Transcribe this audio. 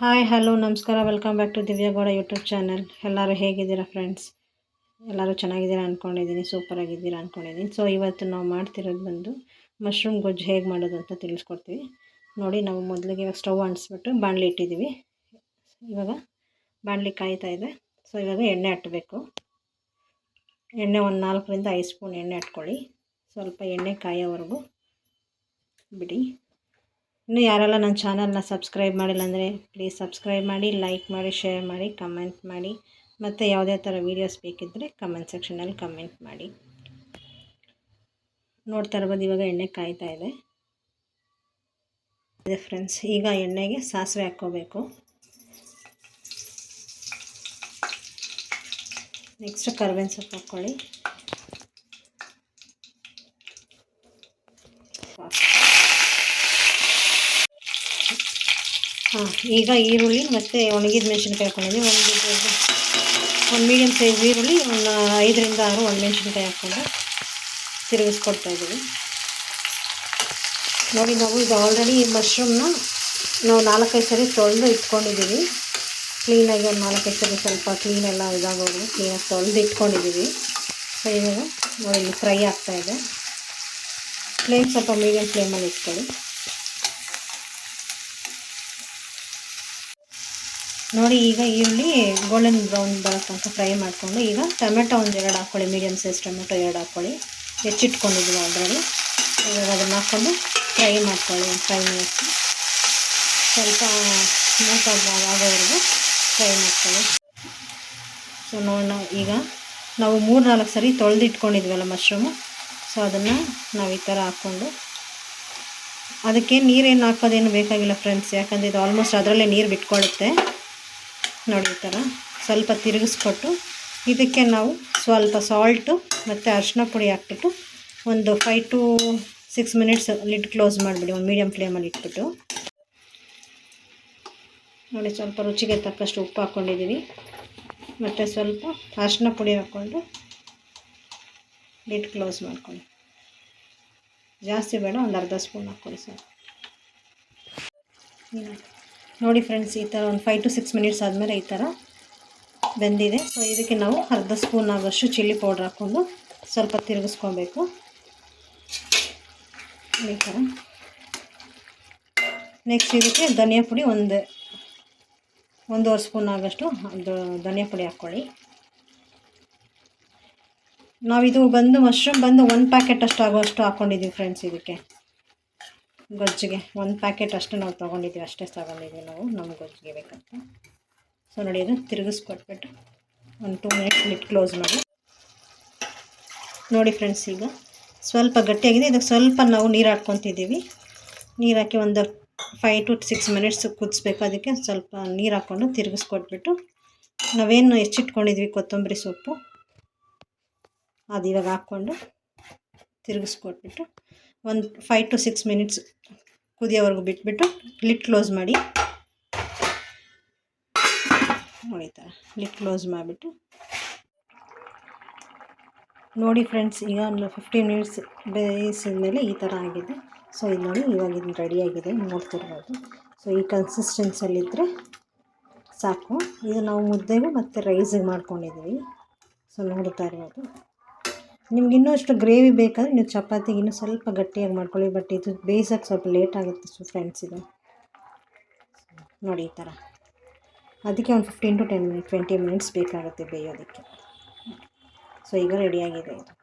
Hi hello ನಮಸ್ಕಾರ. Welcome back to Divya Gowda YouTube channel ಎಲ್ಲರೂ ಹೇಗಿದ್ದೀರಾ ಫ್ರೆಂಡ್ಸ್ ಎಲ್ಲರೂ ಚೆನ್ನಾಗಿದ್ದೀರಾ ಅಂದ್ಕೊಂಡಿದ್ದೀನಿ ಸೂಪರ್ ಆಗಿದ್ದೀರಾ ಅಂದ್ಕೊಂಡಿದ್ದೀನಿ ಸೊ ಇವತ್ತು ನಾವು ಮಾಡ್ತಿರೋದು ಬಂದು ಮಶ್ರೂಮ್ ಗೊಜ್ಜು ಹೇಗೆ ಮಾಡೋದು ಅಂತ ತಿಳಿಸ್ಕೊಡ್ತೀವಿ. ನೋಡಿ, ನಾವು ಮೊದಲಿಗೆ ಇವಾಗ ಸ್ಟವ್ ಅಂಟಿಸ್ಬಿಟ್ಟು ಬಾಣಲಿ ಇಟ್ಟಿದ್ದೀವಿ. ಇವಾಗ ಬಾಣಲಿ ಕಾಯ್ತಾ ಇದೆ. ಸೊ ಇವಾಗ ಎಣ್ಣೆ ಹಟ್ಟಬೇಕು ಎಣ್ಣೆ ಒಂದು ನಾಲ್ಕರಿಂದ ಐದು ಸ್ಪೂನ್ ಎಣ್ಣೆ ಹಟ್ಕೊಳ್ಳಿ ಸ್ವಲ್ಪ ಎಣ್ಣೆ ಕಾಯೋವರೆಗೂ ಬಿಡಿ. ಇನ್ನು ಯಾರೆಲ್ಲ ನನ್ನ ಚಾನಲ್ನ ಸಬ್ಸ್ಕ್ರೈಬ್ ಮಾಡಿಲ್ಲ ಅಂದರೆ ಪ್ಲೀಸ್ ಸಬ್ಸ್ಕ್ರೈಬ್ ಮಾಡಿ ಲೈಕ್ ಮಾಡಿ ಶೇರ್ ಮಾಡಿ ಕಮೆಂಟ್ ಮಾಡಿ. ಮತ್ತು ಯಾವುದೇ ಥರ ವೀಡಿಯೋಸ್ ಬೇಕಿದ್ದರೆ ಕಮೆಂಟ್ ಸೆಕ್ಷನಲ್ಲಿ ಕಮೆಂಟ್ ಮಾಡಿ. ನೋಡ್ತಾ ಇರ್ಬೋದು, ಇವಾಗ ಎಣ್ಣೆ ಕಾಯ್ತಾ ಇದೆ. ಫ್ರೆಂಡ್ಸ್ ಈಗ ಎಣ್ಣೆಗೆ ಸಾಸಿವೆ ಹಾಕ್ಕೋಬೇಕು. ನೆಕ್ಸ್ಟ್ ಕರ್ಬೇವಿನ ಸೊಪ್ಪು ಹಾಕ್ಕೊಳ್ಳಿ. ಹಾಂ, ಈಗ ಈರುಳ್ಳಿ ಮತ್ತು ಒಣಗಿದ ಮೆಣಸಿನ್ಕಾಯಿ ಹಾಕ್ಕೊಂಡಿದ್ದೀವಿ ಒಂದು ಒಂದು ಮೀಡಿಯಮ್ ಸೈಜ್ ಈರುಳ್ಳಿ, ಒಂದು ಐದರಿಂದ ಆರು ಮೆಣಸಿನ್ಕಾಯಿ ಹಾಕ್ಕೊಂಡು ತಿರುಗಿಸ್ಕೊಡ್ತಾ ಇದ್ದೀವಿ. ನೋಡಿ, ನಾವು ಇದು ಆಲ್ರೆಡಿ ಮಶ್ರೂಮ್ನ ನಾವು ನಾಲ್ಕೈದು ಸರಿ ತೊಳೆದು ಇಟ್ಕೊಂಡಿದ್ದೀವಿ. ಕ್ಲೀನಾಗಿ ಒಂದು ನಾಲ್ಕೈದು ಸರಿ ಸ್ವಲ್ಪ ಕ್ಲೀನೆಲ್ಲ ಇದಾಗೋದು ಕ್ಲೀನಾಗಿ ತೊಳೆದು ಇಟ್ಕೊಂಡಿದ್ದೀವಿ. ಸೊ ನೋಡಿ ಫ್ರೈ ಆಗ್ತಾಯಿದೆ ಫ್ಲೇಮ್ ಸ್ವಲ್ಪ ಮೀಡಿಯಮ್ ಫ್ಲೇಮಲ್ಲಿ ಇಟ್ಕೊಳ್ಳಿ. ನೋಡಿ, ಈಗ ಈರುಳ್ಳಿ ಗೋಲ್ಡನ್ ಬ್ರೌನ್ ಬರೋ ತನಕ ಫ್ರೈ ಮಾಡಿಕೊಂಡು, ಈಗ ಟೊಮೆಟೊ ಒಂದು ಎರಡು ಹಾಕ್ಕೊಳ್ಳಿ ಮೀಡಿಯಮ್ ಸೈಜ್ ಟೊಮೆಟೊ ಎರಡು ಹಾಕ್ಕೊಳ್ಳಿ ಹೆಚ್ಚಿಟ್ಕೊಂಡಿದ್ದೀವಿ ಅದರಲ್ಲಿ. ಇವಾಗ ಅದನ್ನು ಹಾಕ್ಕೊಂಡು ಫ್ರೈ ಮಾಡ್ಕೊಳ್ಳಿ, ಒಂದು ಫೈವ್ ಮಿನಿಟ್ಸ್ ಸ್ವಲ್ಪ ಸ್ಮೂತ್ ಆಗೋವರೆಗೂ ಫ್ರೈ ಮಾಡ್ಕೊಳ್ಳಿ. ಸೊ ನೋಡೋಣ, ಈಗ ನಾವು ಮೂರು ನಾಲ್ಕು ಸರಿ ತೊಳೆದಿಟ್ಕೊಂಡಿದ್ವಲ್ಲ ಮಶ್ರೂಮು ಸೊ ಅದನ್ನು ನಾವು ಈ ಥರ ಹಾಕ್ಕೊಂಡು ಅದಕ್ಕೆ ನೀರೇನು ಹಾಕೋದೇನು ಬೇಕಾಗಿಲ್ಲ ಫ್ರೆಂಡ್ಸ್ ಯಾಕಂದರೆ ಇದು ಆಲ್ಮೋಸ್ಟ್ ಅದರಲ್ಲೇ ನೀರು ಬಿಟ್ಕೊಳ್ಳುತ್ತೆ ನೋಡಿ ಈ ಥರ ಸ್ವಲ್ಪ ತಿರುಗಿಸ್ಕೊಟ್ಟು ಇದಕ್ಕೆ ನಾವು ಸ್ವಲ್ಪ ಸಾಲ್ಟು ಮತ್ತು ಅರಿಶಿನ ಪುಡಿ ಹಾಕ್ಬಿಟ್ಟು ಒಂದು five to six minutes lid close ಮಾಡಿಬಿಡಿ, ಒಂದು ಮೀಡಿಯಮ್ ಫ್ಲೇಮಲ್ಲಿ ಇಟ್ಬಿಟ್ಟು. ನೋಡಿ ಸ್ವಲ್ಪ ರುಚಿಗೆ ತಕ್ಕಷ್ಟು ಉಪ್ಪು ಹಾಕ್ಕೊಂಡಿದ್ದೀವಿ ಮತ್ತು ಸ್ವಲ್ಪ ಅರಿಶಿನ ಪುಡಿ ಹಾಕ್ಕೊಂಡು ಲಿಡ್ ಕ್ಲೋಸ್ ಮಾಡ್ಕೊಳ್ಳಿ. ಜಾಸ್ತಿ ಬೇಡ, ಒಂದು ಅರ್ಧ ಸ್ಪೂನ್ ಹಾಕ್ಕೊಳ್ಳಿ ಸರ್. ನೋಡಿ ಫ್ರೆಂಡ್ಸ್ ಈ ಥರ ಒಂದು ಫೈವ್ ಟು ಸಿಕ್ಸ್ ಮಿನಿಟ್ಸ್ ಆದಮೇಲೆ ಈ ಥರ ಬೆಂದಿದೆ. ಸೊ ಇದಕ್ಕೆ ನಾವು ಅರ್ಧ ಸ್ಪೂನ್ ಆಗೋಷ್ಟು ಚಿಲ್ಲಿ ಪೌಡ್ರ್ ಹಾಕ್ಕೊಂಡು ಸ್ವಲ್ಪ ತಿರುಗಿಸ್ಕೊಬೇಕು. ಈ ಥರ ನೆಕ್ಸ್ಟ್ ಇದಕ್ಕೆ ಧನಿಯಾ ಪುಡಿ ಒಂದು, ಒಂದೂವರೆ ಸ್ಪೂನ್ ಆಗೋಷ್ಟು ಧನಿಯಾ ಪುಡಿ ಹಾಕ್ಕೊಳ್ಳಿ. ನಾವಿದು ಬಂದು ಮಶ್ರೂಮ್ ಬಂದು ಒಂದು ಪ್ಯಾಕೆಟ್ ಅಷ್ಟು ಆಗೋಷ್ಟು ಹಾಕ್ಕೊಂಡಿದ್ದೀವಿ ಫ್ರೆಂಡ್ಸ್ ಇದಕ್ಕೆ. ಗೊಜ್ಜಿಗೆ ಒಂದು ಪ್ಯಾಕೆಟ್ ಅಷ್ಟು ನಾವು ತೊಗೊಂಡಿದ್ದೀವಿ, ಅಷ್ಟೇ ತೊಗೊಂಡಿದ್ದೀವಿ ನಾವು, ನಮ್ಮ ಗೊಜ್ಜಿಗೆ ಬೇಕಂತ. ಸೊ ನೋಡಿ ಅದು ತಿರುಗಿಸ್ಕೊಟ್ಬಿಟ್ಟು ಒಂದು ಟೂ ಮಿನಿಟ್ಸ್ ಲಿಟ್ ಕ್ಲೋಸ್ ಮಾಡಿ. ನೋಡಿ ಫ್ರೆಂಡ್ಸ್ ಈಗ ಸ್ವಲ್ಪ ಗಟ್ಟಿಯಾಗಿದೆ. ಇದಕ್ಕೆ ಸ್ವಲ್ಪ ನಾವು ನೀರು ಹಾಕ್ಕೊತಿದ್ದೀವಿ. ನೀರು ಹಾಕಿ ಒಂದು ಫೈವ್ ಟು ಸಿಕ್ಸ್ ಮಿನಿಟ್ಸ್ ಕುದಿಸ್ಬೇಕು. ಅದಕ್ಕೆ ಸ್ವಲ್ಪ ನೀರು ಹಾಕ್ಕೊಂಡು ತಿರುಗಿಸ್ಕೊಟ್ಬಿಟ್ಟು ನಾವೇನು ಹೆಚ್ಚಿಟ್ಕೊಂಡಿದ್ವಿ ಕೊತ್ತಂಬರಿ ಸೊಪ್ಪು, ಅದು ಇವಾಗ ಹಾಕ್ಕೊಂಡು ತಿರುಗಿಸ್ಕೊಟ್ಬಿಟ್ಟು ಒಂದು ಫೈವ್ ಟು ಸಿಕ್ಸ್ ಮಿನಿಟ್ಸ್ ಕುದಿಯೋವರೆಗೂ ಬಿಟ್ಬಿಟ್ಟು ಲಿಟ್ ಕ್ಲೋಸ್ ಮಾಡಿ. ನೋಡಿ ಥರ ಲಿಟ್ ಕ್ಲೋಸ್ ಮಾಡಿಬಿಟ್ಟು. ನೋಡಿ ಫ್ರೆಂಡ್ಸ್ ಈಗ ಒಂದು ಫಿಫ್ಟೀನ್ ಮಿನಿಟ್ಸ್ ಬೇಯಿಸಿದ ಮೇಲೆ ಈ ಥರ ಆಗಿದೆ. ಸೊ ಇದು ನೋಡಿ ಇವಾಗ ಇದು ರೆಡಿಯಾಗಿದೆ ನೋಡ್ತಿರ್ಬೋದು. ಸೊ ಈ ಕನ್ಸಿಸ್ಟೆನ್ಸಲ್ಲಿದ್ದರೆ ಸಾಕು. ಇದು ನಾವು ಮುದ್ದೆಗೂ ಮತ್ತು ರೈಸಿಗೆ ಮಾಡ್ಕೊಂಡಿದ್ದೀವಿ. ಸೊ ನೋಡ್ತಾ ಇರ್ಬೋದು. ನಿಮ್ಗೆ ಇನ್ನೂ ಅಷ್ಟು ಗ್ರೇವಿ ಬೇಕಾದರೆ ನೀವು ಚಪಾತಿಗೆ ಇನ್ನೂ ಸ್ವಲ್ಪ ಗಟ್ಟಿಯಾಗಿ ಮಾಡ್ಕೊಳ್ಳಿ, ಬಟ್ ಇದು ಬೇಯಿಸೋಕ್ಕೆ ಸ್ವಲ್ಪ ಲೇಟ್ ಆಗುತ್ತೆ ಸೊ ಫ್ರೆಂಡ್ಸ್ ಇದು. ನೋಡಿ ಈ ಥರ. ಅದಕ್ಕೆ ಒಂದು fifteen to ten minute twenty minutes ಬೇಕಾಗುತ್ತೆ ಬೇಯೋದಕ್ಕೆ. ಸೊ ಈಗ ರೆಡಿಯಾಗಿದೆ ಇದು.